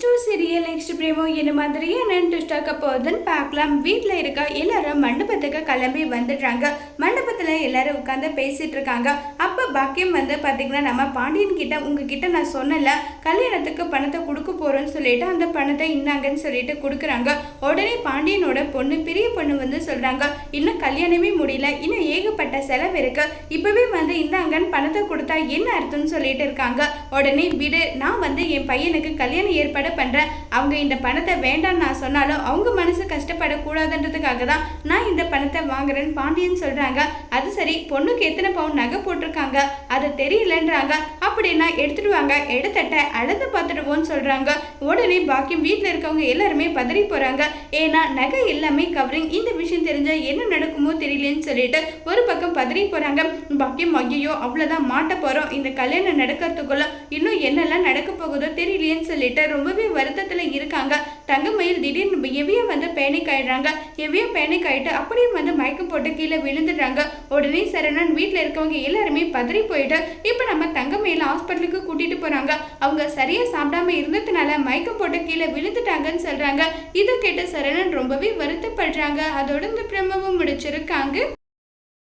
Next ஒரு serial next பிரேமோ என்ன மாதிரி என்னன்னு ட்விஸ்டாக்க போகுதுன்னு பார்க்கலாம். வீட்டில் இருக்க எல்லாரும் மண்டபத்துக்கு கிளம்பி வந்துடுறாங்க. மண்டபத்தில் எல்லாரும் உட்காந்து பேசிட்டு இருக்காங்க. அப்போ பாக்கியம் வந்து பார்த்தீங்கன்னா நம்ம பாண்டியன் கிட்ட உங்ககிட்ட நான் சொன்னல கல்யாணத்துக்கு பணத்தை கொடுக்க போகிறோன்னு சொல்லிட்டு அந்த பணத்தை இன்னாங்கன்னு சொல்லிட்டு கொடுக்குறாங்க. உடனே பாண்டியனோட பொண்ணு பெரிய பொண்ணு வந்து சொல்கிறாங்க இன்னும் கல்யாணமே முடியல இன்னும் ஏகப்பட்ட செலவு இருக்கு. இப்போவே வந்து இந்தாங்கன்னு பணத்தை கொடுத்தா என்ன அர்த்தம்னு சொல்லிட்டு இருக்காங்க. உடனே விடு நான் வந்து என் பையனுக்கு கல்யாணம் ஏற்பாடு பண்ணுறேன் அவங்க இந்த பணத்தை வேண்டாம்னு நான் சொன்னாலும் அவங்க மனசு கஷ்டப்படக்கூடாதுன்றதுக்காக தான் நான் இந்த பணத்தை வாங்குறேன்னு பாண்டியன் சொல்கிறாங்க அது சரி பொண்ணுக்கு எத்தனை பவுன் நகை போட்டிருக்காங்க? அது தெரியலன்றாங்க. அப்படின்னா எடுத்துட்டு வாங்க எடுத்தட்ட அளந்து பார்த்துடுவோன்னு சொல்கிறாங்க உடனே பாக்கியம் வீட்டில் இருக்கவங்க எல்லாருமே பதறி போகிறாங்க ஏன்னா நகை எல்லாமே கவரிங் இந்த விஷயம் தெரிஞ்சால் என்ன நடக்குமோ தெரியலன்னு சொல்லிட்டு ஒரு பக்கம் பதறி போகிறாங்க பாக்கியம் ஐயோ அவ்வளோதான் மாட்ட போகிறோம் இந்த கல்யாணம் நடக்கிறதுக்குள்ள இன்னும் என்னெல்லாம் நடக்க போகுதோ தெரியலையேன்னு சொல்லிட்டு ரொம்பவே வருத்தத்தில் இருக்காங்க. தங்கமயில் திடீர்னு எவிய வந்து பேனிக் ஆயிடுறாங்க எவிய பேனிக் ஆகிட்டு அப்படியே வந்து மயக்கம் போட்டு கீழே விழுந்துடுறாங்க. உடனே சரணன் வீட்டில் இருக்கவங்க எல்லாருமே பதறி போயிட்டு இப்போ நம்ம தங்கமயில் ஹாஸ்பிட்டலுக்கு கூட்டிகிட்டு போகிறாங்க அவங்க சரியாக சாப்பிடாம இருந்ததுனால மயக்கம் போட்டு கீழே விழுந்துட்டாங்கன்னு சொல்கிறாங்க இதை கேட்ட சரணன் ரொம்பவே வருத்தப்படுறாங்க. அதோட இந்த பிரமவும் முடிச்சிருக்காங்க.